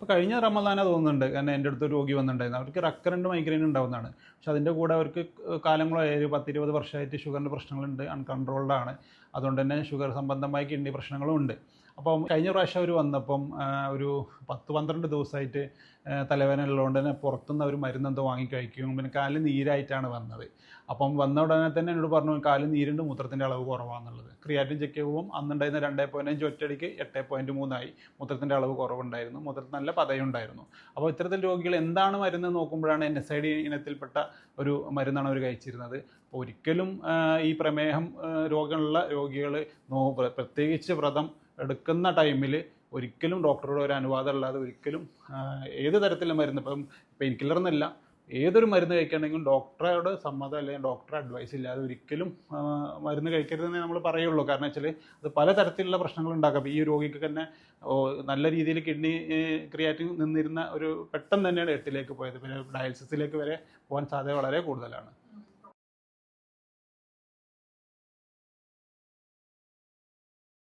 അപ്പോൾ കഴിഞ്ഞ റമദാന തോന്നുന്നുണ്ട്. കാരണം എന്റെ അടുത്ത് രോഗി വന്നിട്ടുണ്ടായിരുന്നു. അവർക്ക് റക്കറന്റ് മൈഗ്രെയിൻ ഉണ്ടാവുന്നതാണ്. പക്ഷെ അതിന്റെ കൂടെ അവർക്ക് കാലങ്ങളായി ഒരു പത്തിരുപത് വർഷമായിട്ട് ഷുഗറിന്റെ പ്രശ്നങ്ങളുണ്ട്. അൺകൺട്രോൾഡ് ആണ്. അതുകൊണ്ട് തന്നെ ഷുഗർ സംബന്ധമായ കിഡ്നി പ്രശ്നങ്ങളും ഉണ്ട്. അപ്പം കഴിഞ്ഞ പ്രാവശ്യം അവർ വന്നപ്പം ഒരു പത്ത് പന്ത്രണ്ട് ദിവസമായിട്ട് തലവേദന ഉള്ളതുകൊണ്ട് തന്നെ പുറത്തുനിന്ന് അവർ മരുന്നെന്തോ വാങ്ങി കഴിക്കും. പിന്നെ കാലിൽ നീരായിട്ടാണ് വന്നത്. അപ്പം വന്ന ഉടനെ തന്നെ എന്നോട് പറഞ്ഞു കാലിൽ നീരുണ്ട് മൂത്രത്തിന്റെ അളവ് കുറവാണെന്നുള്ളത് ക്രിയാറ്റിൻ ചെക്ക് ചെയ്യുമ്പോൾ അന്നുണ്ടായിരുന്ന രണ്ടേ പോയിന്റ് അഞ്ച് ഒറ്റയടിക്ക് എട്ട് പോയിന്റ് മൂന്നായി. മൂത്രത്തിന്റെ അളവ് കുറവുണ്ടായിരുന്നു. മൂത്രത്തിൽ നല്ല പതയുണ്ടായിരുന്നു. അപ്പോൾ ഇത്തരത്തിൽ രോഗികൾ എന്താണ് മരുന്ന് നോക്കുമ്പോഴാണ് എൻ എസ് ഐ ഡി ഇനത്തിൽപ്പെട്ട ഒരു മരുന്നാണ് അവർ കഴിച്ചിരുന്നത്. അപ്പോൾ ഒരിക്കലും ഈ പ്രമേഹം രോഗമുള്ള രോഗികൾ നോ പ്ര- പ്രത്യേകിച്ച് വ്രതം എടുക്കുന്ന ടൈമിൽ ഒരിക്കലും ഡോക്ടറുടെ ഒരു അനുവാദം അല്ലാതെ ഒരിക്കലും ഏത് തരത്തിലുള്ള മരുന്ന്? ഇപ്പം പെയിൻ കില്ലർ എന്നല്ല. ഏതൊരു മരുന്ന് കഴിക്കണമെങ്കിലും ഡോക്ടറോട് സമ്മതം അല്ലെങ്കിൽ ഡോക്ടറെ അഡ്വൈസ് ഇല്ലാതെ ഒരിക്കലും മരുന്ന് കഴിക്കരുതെന്നേ നമ്മൾ പറയുള്ളൂ. കാരണം വെച്ചാൽ അത് പല തരത്തിലുള്ള പ്രശ്നങ്ങൾ ഉണ്ടാക്കാം. ഈ രോഗിക്ക് തന്നെ നല്ല രീതിയിൽ കിഡ്നി ക്രിയാറ്റിൻ നിന്നിരുന്ന ഒരു പെട്ടെന്ന് തന്നെയാണ് എട്ടിലേക്ക് പോയത്. പിന്നെ ഡയാലിസിസിലേക്ക് വരെ പോകാൻ സാധ്യത വളരെ കൂടുതലാണ്.